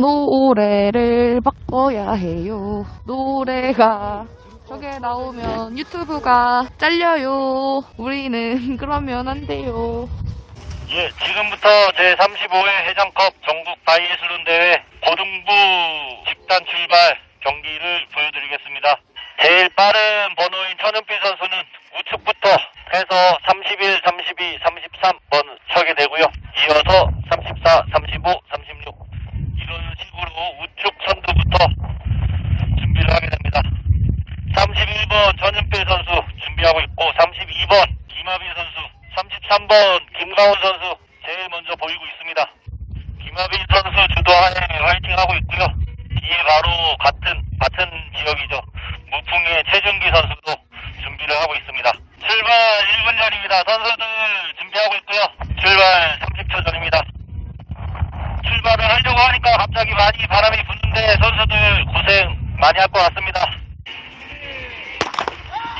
노래를 바꿔야 해요. 노래가 저게 나오면 유튜브가 잘려요. 우리는 그러면 안 돼요. 예, 지금부터 제35회 해장컵 전국 바이애슬론 대회 고등부 집단 출발 경기를 보여드리겠습니다. 제일 빠른 번호인 천은필 선수는 우측부터 해서 31, 32, 33번 서게 되고요. 이어서 34, 35, 36 이런 식으로 우측 선두부터 준비를 하게 됩니다. 31번 전은필 선수 준비하고 있고 32번 김하빈 선수 33번 김가훈 선수 제일 먼저 보이고 있습니다. 김하빈 선수 주도하에 화이팅하고 있고요. 뒤에 바로 같은 같은 지역이죠. 무풍의 최준기 선수도 준비를 하고 있습니다. 출발 1분 전입니다. 선수들 준비하고 있고요. 출발 30초 전입니다. 출발을 하려고 하니까 갑자기 많이 바람이 부는데 선수들 고생 많이 할 것 같습니다.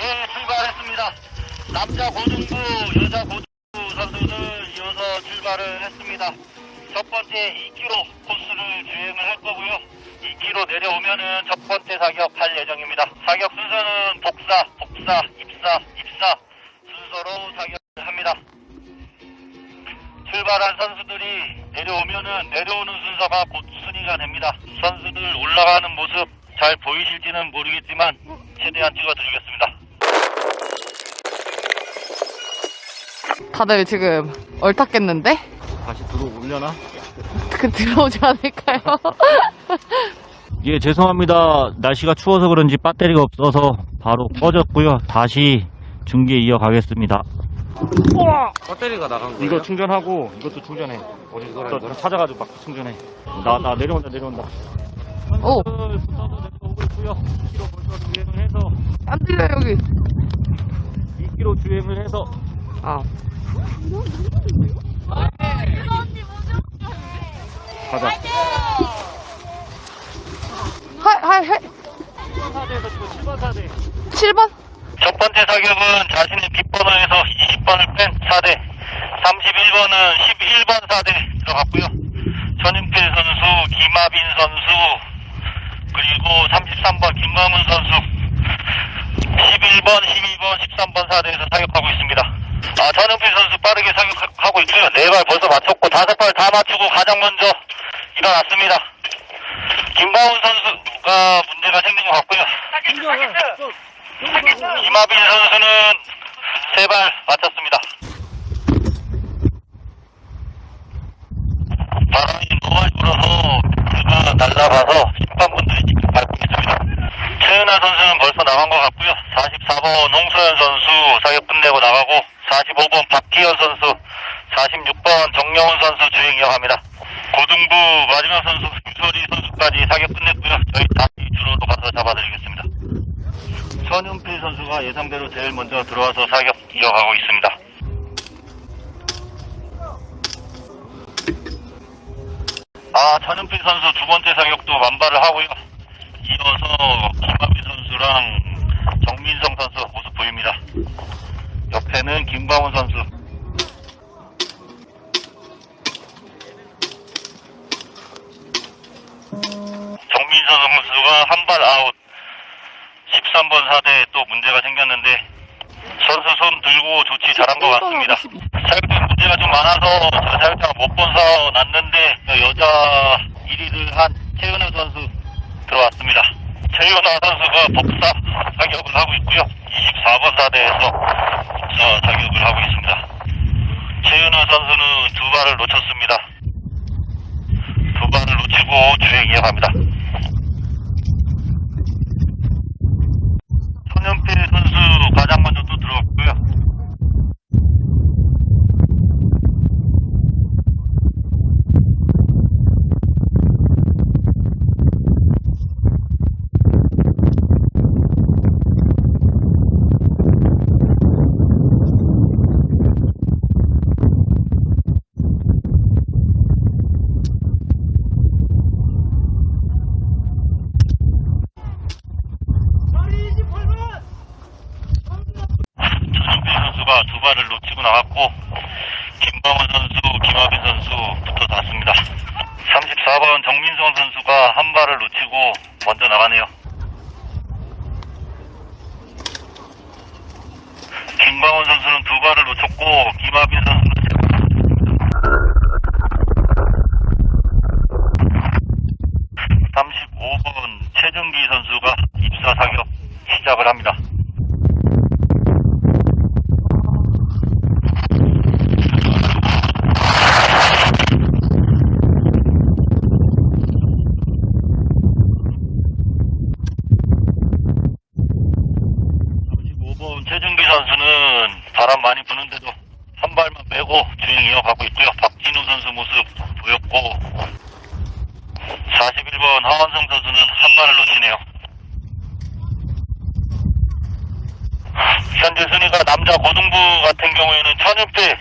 예, 출발했습니다. 남자 고등부, 여자 고등부 선수들 이어서 출발을 했습니다. 첫 번째 2km 코스를 주행을 할 거고요. 2km 내려오면은 첫 번째 사격 할 예정입니다. 사격 순서는 복사, 복사, 입사, 입사 순서로 사격을 합니다. 출발한 선수들이 내려오면은 내려오는 순서가 곧 순위가 됩니다. 선수들 올라가는 모습 잘 보이실지는 모르겠지만 최대한 찍어드리겠습니다. 다들 지금 얼탔겠는데? 다시 들어오려나? 그 들어오지 않을까요? 예, 죄송합니다. 날씨가 추워서 그런지 배터리가 없어서 바로 꺼졌고요. 다시 중계 이어가겠습니다. 배터리가 나간 거예요? 이거 충전하고 이것도 충전해. 어디서 찾아가지고 막 충전해. 나, 나 내려온다, 내려온다. 오. 있고요. 2km 벌써 주행을 해서, 안 들려, 여기. 2km 주행을 해서, 아. 가자. 4대에서 지금 7번 4대. 7번? 첫 번째 사격은 자신의 뒷번호에서 20번을 뺀 4대, 31번은 11번 4대 들어갔고요. 전인필 선수, 김하빈 선수, 그리고 33번 김광훈 선수, 11번, 12번, 13번 4대에서 사격하고 있습니다. 아, 전인필 선수 빠르게 사격하고 있고요. 네발 벌써 맞췄고 다섯 발 다 맞추고 가장 먼저 일어났습니다. 김광훈 선수가 문제가 생긴 것 같고요. 김하빈 선수는 세 발 맞췄습니다. 바람이 너무 많이 불어서 그가 날라가서 심판분들이 직접 밟고 있습니다. 최은하 선수는 벌써 나간 것 같고요. 44번 홍소연 선수 사격 끝내고 나가고 45번 박기현 선수 46번 정영훈 선수 주행 이어갑니다. 고등부 마지막 선수 김소리 선수까지 사격 끝냈고요. 저희 다시 주로도 가서 잡아드리겠습니다. 천윤필 선수가 예상대로 제일 먼저 들어와서 사격 이어가고 있습니다. 아, 천윤필 선수 두 번째 사격도 완발을 하고요. 이어서 김하빈 선수랑 정민성 선수 모습 보입니다. 옆에는 김광훈 선수. 정민성 선수가 한 발 아웃. 13번 사대에 또 문제가 생겼는데 선수 손 들고 조치 잘한 것 같습니다. 사격장 문제가 좀 많아서 저 사격장 못 본서 났는데 여자 1위를 한 최은우 선수 들어왔습니다. 최은우 선수가 복사 사격을 하고 있고요. 24번 사대에서 복사 사격을 하고 있습니다. 최은우 선수는 두 발을 놓쳤습니다. 두 발을 놓치고 주행 이어갑니다. 손현필 선수 가장 먼저 또 들어왔고요. 전현필 선수가 두 놓치고 나갔고 김광원 선수, 김하빈 선수 붙어 닿습니다. 4번 정민성 선수가 한 발을 놓치고 먼저 나가네요. 김광원 선수는 두 발을 놓쳤고 김하빈 선수는 세 발. 35번 최준기 선수가 입사 사격 시작을 합니다. 번 최준기 선수는 바람 많이 부는데도 한 발만 빼고 주행 이어가고 있고요. 박진우 선수 모습 보였고 41번 하원성 선수는 한 발을 놓치네요. 현재 순위가 남자 고등부 같은 경우에는 천연필,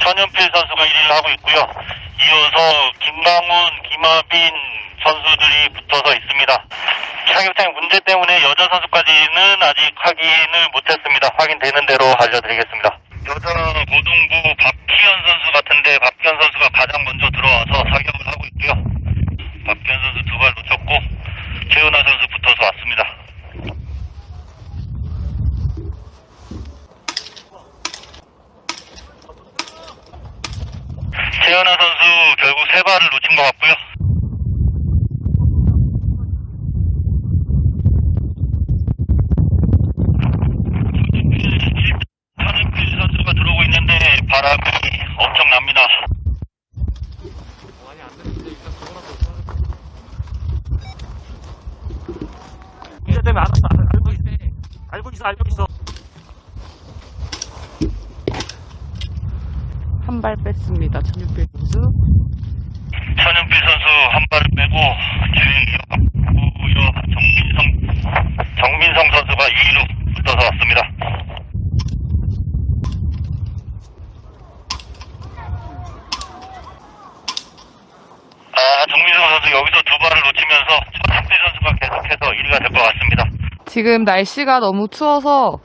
천연필 선수가 1위를 하고 있고요. 이어서 김강훈, 김하빈 선수들이 붙어서 있습니다. 차격장의 문제 때문에 여자 선수까지는 아직 확인을 못했습니다. 확인되는 대로 알려드리겠습니다. 여자 고등부 박희연 선수 같은데 박희연 선수가 가장 먼저 들어와서 사격을 하고 있고요. 박희연 선수 두 발 놓쳤고 최은아 선수 붙어서 왔습니다. 최은아 선수 결국 세 발을 놓친 것 같고요. 천은필 선수가 들어오고 있는데 바람이 엄청납니다. 많이 안 되는데 일단 그거라도 되면 알았어. 알- 알고 있어. 알고 있어, 알고 있어. 한 발 뺐습니다. 천육필 선수. 천은필 선수 한 발을 빼고 이어갔고요. 정민성, 정민성 선수가 2위로 붙어서 왔습니다. 아, 정민성 선수 여기서 두 발을 놓치면서 천은필 선수가 계속해서 1위가 될 것 같습니다. 지금 날씨가 너무 추워서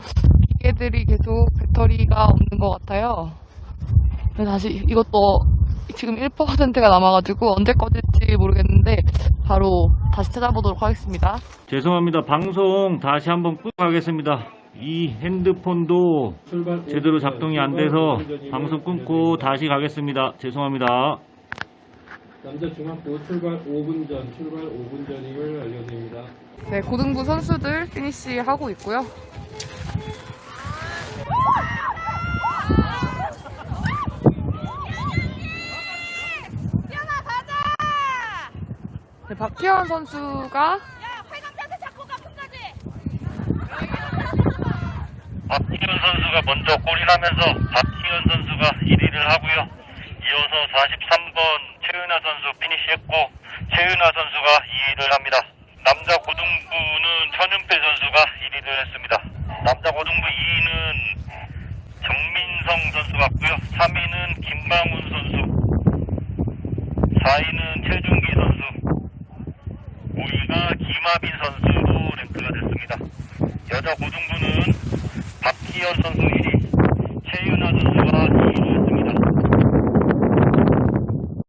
기계들이 계속 배터리가 없는 것 같아요. 다시 이것도 지금 1%가 남아가지고 언제 꺼질지 모르겠는데 바로 다시 찾아보도록 하겠습니다. 죄송합니다. 방송 다시 한번 끄고 가겠습니다. 이 핸드폰도 제대로 작동이 안 돼서 방송 끊고 다시 가겠습니다. 죄송합니다. 남자 중학교 출발 5분 전, 출발 5분 전임을 알려드립니다. 네, 고등부 선수들 피니시 하고 있고요. 네, 박희원 선수가 박희연 선수가 먼저 골이 나면서 박희연 선수가 1위를 하고요. 이어서 43번 최은아 선수 피니시했고 최은아 선수가 2위를 합니다. 남자 고등부는 천윤필 선수가 1위를 했습니다. 남자 고등부 2위는 정민성 선수 같고요. 3위는 김방훈 선수 4위는 최준기 선수 5위가 김하빈 선수로 랭크가 됐습니다. 여자 고등부는 박희연 선수 1위, 최윤아 선수가 2위를 했습니다.